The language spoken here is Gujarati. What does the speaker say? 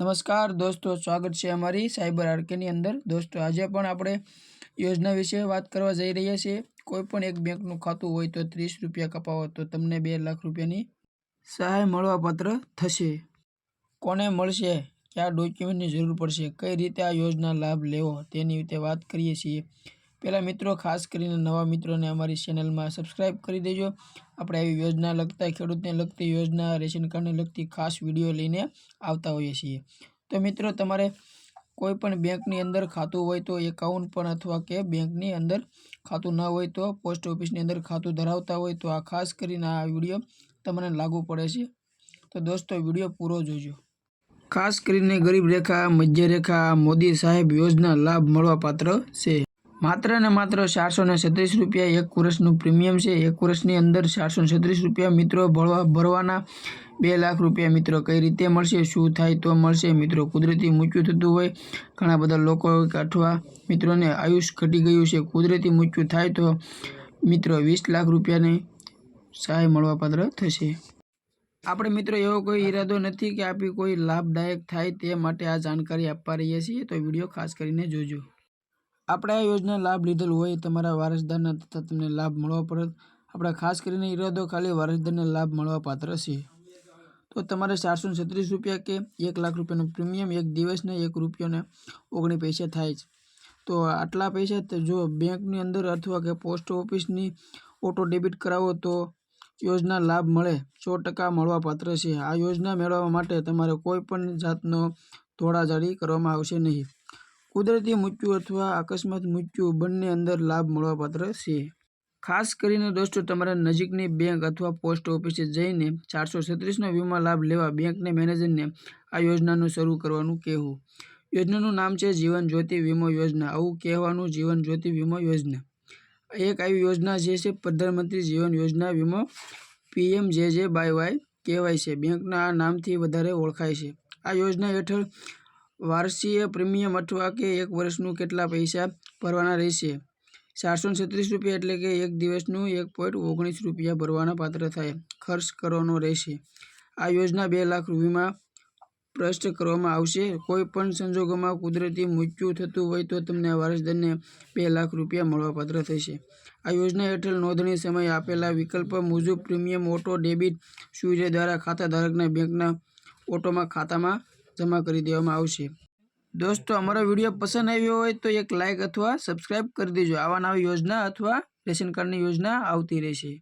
નમસ્કાર દોસ્તો, સ્વાગત છે અમારી સાયબર આર્કેની અંદર. દોસ્તો, આજે પણ આપણે યોજના વિશે વાત કરવા જઈ રહ્યા છીએ. કોઈ પણ એક બેંકનું ખાતું હોય તો ત્રીસ રૂપિયા કપાવો, તો તમને બે લાખ રૂપિયાની સહાય મળવાપાત્ર થશે. કોને મળશે? કયા ડોક્યુમેન્ટની જરૂર પડશે? કઈ રીતે આ યોજના લાભ લેવો? તેની રીતે વાત કરીએ છીએ. પહેલાં મિત્રો, ખાસ કરીને નવા મિત્રોને અમારી ચેનલમાં સબસ્ક્રાઈબ કરી દેજો. આપણે આવી યોજના લગતા, ખેડૂતને લગતી યોજના, રેશન કાર્ડને લગતી ખાસ વીડિયો લઈને આવતા હોઈએ છીએ. તો મિત્રો, તમારે કોઈપણ બેંકની અંદર ખાતું હોય તો એકાઉન્ટ પણ અથવા કે બેંકની અંદર ખાતું ન હોય તો પોસ્ટ ઓફિસની અંદર ખાતું ધરાવતા હોય તો આ ખાસ કરીને આ વીડિયો તમને લાગુ પડે છે. તો દોસ્તો, વીડિયો પૂરો જોજો. ખાસ કરીને ગરીબ રેખા મધ્ય રેખા મોદી સાહેબ યોજના લાભ મળવાપાત્ર છે. માત્ર ને માત્ર ચારસો ને છત્રીસ રૂપિયા એક વર્ષનું પ્રીમિયમ છે. એક વર્ષની અંદર ચારસો ને છત્રીસ રૂપિયા મિત્રો ભરવા ભરવાના બે લાખ રૂપિયા મિત્રો કઈ રીતે મળશે, શું થાય તો મળશે? મિત્રો, કુદરતી મૃત્યુ થતું હોય, ઘણા બધા લોકો અથવા મિત્રોને આયુષ ઘટી ગયું છે. કુદરતી મૃત્યુ થાય તો મિત્રો વીસ લાખ રૂપિયાની સહાય મળવાપાત્ર થશે. આપણે મિત્રો એવો કોઈ ઈરાદો નથી કે આપી કોઈ લાભદાયક થાય તે માટે આ જાણકારી આપવા રહીએ છીએ. તો વીડિયો ખાસ કરીને જોજો. આપણે આ યોજના લાભ લીધેલ હોય તમારા વારસદારના તથા તમને લાભ મળવા પર આપણે ખાસ કરીને ઈરાદો ખાલી વારસદારને લાભ મળવા પાત્ર છે. તો તમારે ચારસો છત્રીસ રૂપિયા કે એક લાખ રૂપિયાનું પ્રીમિયમ એક દિવસને એક રૂપિયાને ઓગણીસ પૈસા થાય છે. તો આટલા પૈસા જો બેંકની અંદર અથવા કે પોસ્ટ ઓફિસની ઓટો ડેબિટ કરાવો તો યોજના લાભ મળે, સો ટકા મળવા પાત્ર છે. આ યોજના મેળવવા માટે તમારે કોઈ પણ જાતનો ધોળાજારી કરવામાં આવશે નહીં. કુદરતી મૃત્યુ અથવા અકસ્માત મૃત્યુ બંને અંદર લાભ મળવાપાત્ર છે. ખાસ કરીને દોસ્તો, તમારા નજીકની બેંક અથવા પોસ્ટ ઓફિસે જઈને ચારસો છત્રીસનો વીમા લાભ લેવા બેંકના મેનેજરને આ યોજનાનું શરૂ કરવાનું કહેવું. યોજનાનું નામ છે જીવન જ્યોતિ વીમો યોજના. આવું કહેવાનું જીવન જ્યોતિ વીમો યોજના. એક આવી યોજના જે છે પ્રધાનમંત્રી જીવન યોજના વીમો પીએમ જે જે બાય વાય કહેવાય છે. બેંકના આ નામથી વધારે ઓળખાય છે. આ યોજના હેઠળ વાર્ષિક પ્રીમિયમ અથવા કે એક વર્ષનું કેટલા પૈસા ભરવાના રહેશે? ચારસો છત્રીસ રૂપિયા એટલે કે એક દિવસનું એક પોઈન્ટ ઓગણીસ રૂપિયા ભરવાના પાત્ર થાય, ખર્ચ કરવાનો રહેશે. આ યોજના બે લાખ વીમા ભ્રષ્ટ કરવામાં આવશે. કોઈ પણ સંજોગોમાં કુદરતી મૃત્યુ થતું હોય તો તમને વારસદારને બે લાખ રૂપિયા મળવાપાત્ર થશે. આ યોજના હેઠળ નોંધણી સમયે આપેલા વિકલ્પ મુજબ પ્રીમિયમ ઓટો ડેબિટ સુવિધા દ્વારા ખાતા ધારકના બેંકના ઓટોમાં ખાતામાં જમા કરી દેવામાં આવશે. દોસ્તો, અમારો વીડિયો પસંદ આવ્યો હોય તો એક લાઇક અથવા સબસ્ક્રાઈબ કરી દેજો. આવા નવી યોજના અથવા રેશન કાર્ડની યોજના આવતી રહેશે.